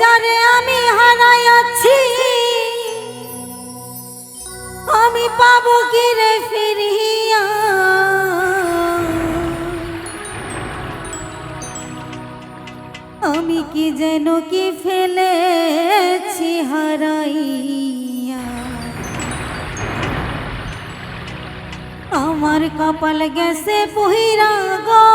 যারে আমি হারাইয়াছি, আমি পাবো কি রে ফিরিয়া। আমি কি যেন কি ফেলেছি হারাইয়া। আমার কপাল গেছে পহিরা গো।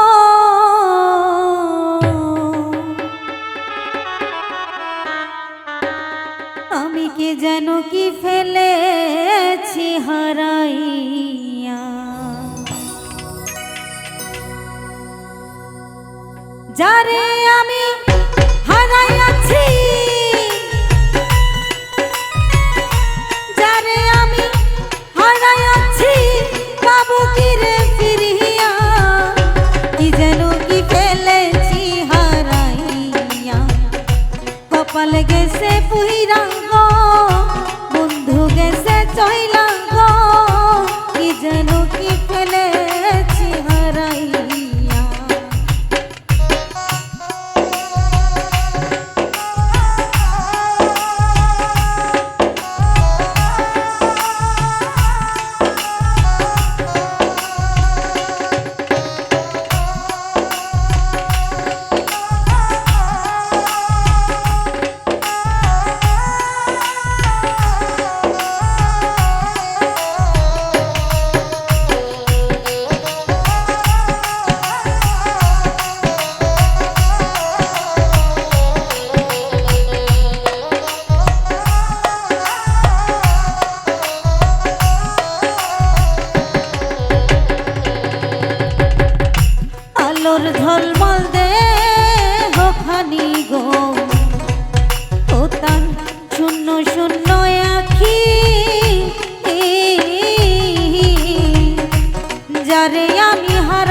যেন কি ফেলেছি হারাইয়া। যারে আমি হারাইয়াছি কপাল গেছে পুইরা আমি হারাইয়াছি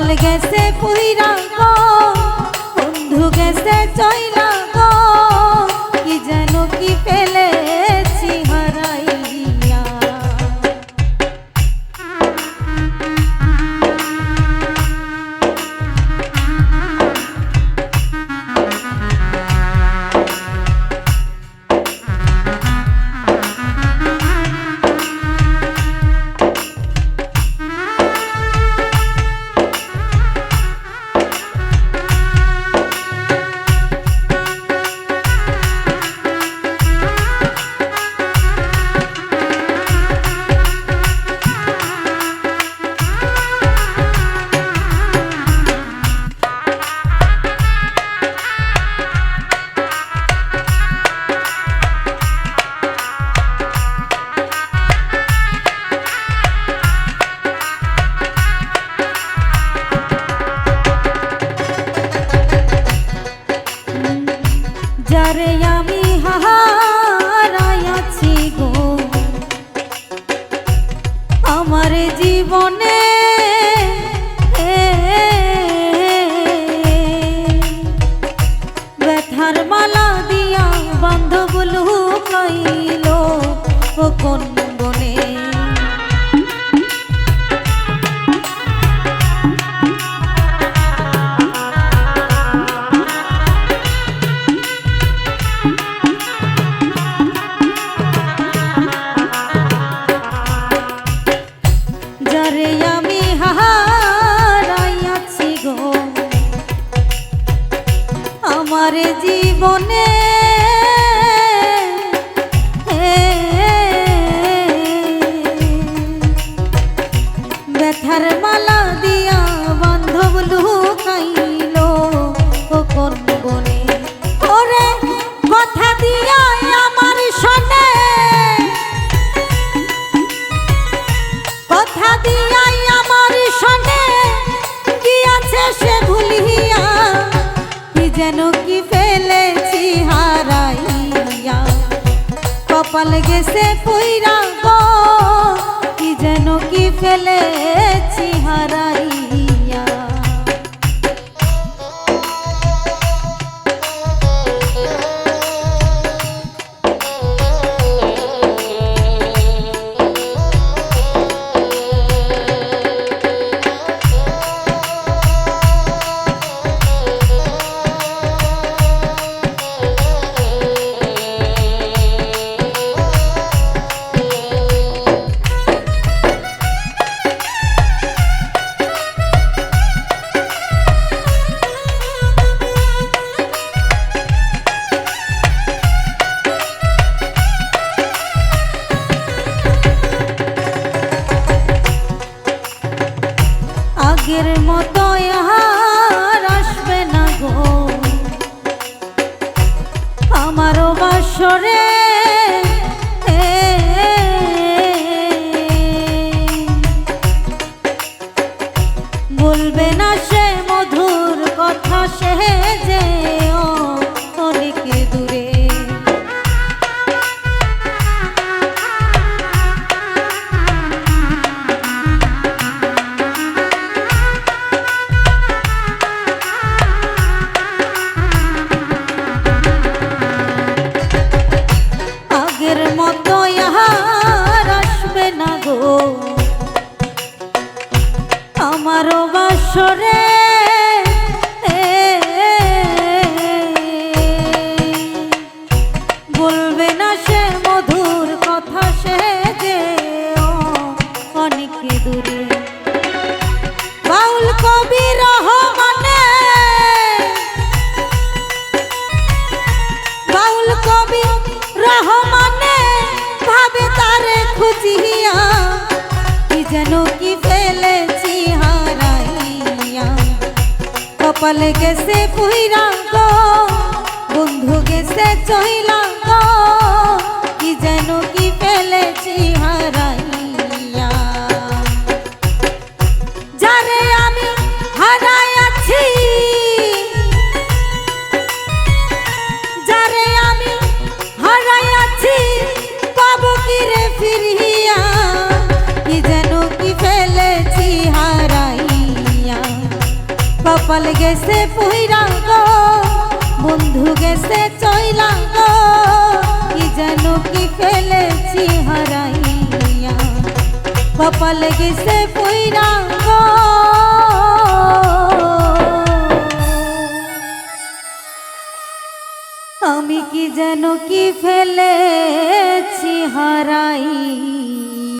কপাল গেছে পুইরা ও কপাল গেছে পুইরা। আগের মতো আর আসবে না গো। আমারও বাসরে রহমানে ভাবে তারে খুঁজিয়া কি যেন কি ফেলেছি হারাইয়া কপালে গেছে পুইরা গো বন্ধু গেছে চইলা কপাল গেছে পুইরা বন্ধু গেছে চইলা গো কি যেন কি ফেলেছি হারাইয়া। কপাল গেছে পুইরা গো আমি কি যেন কি ফেলেছি হারাই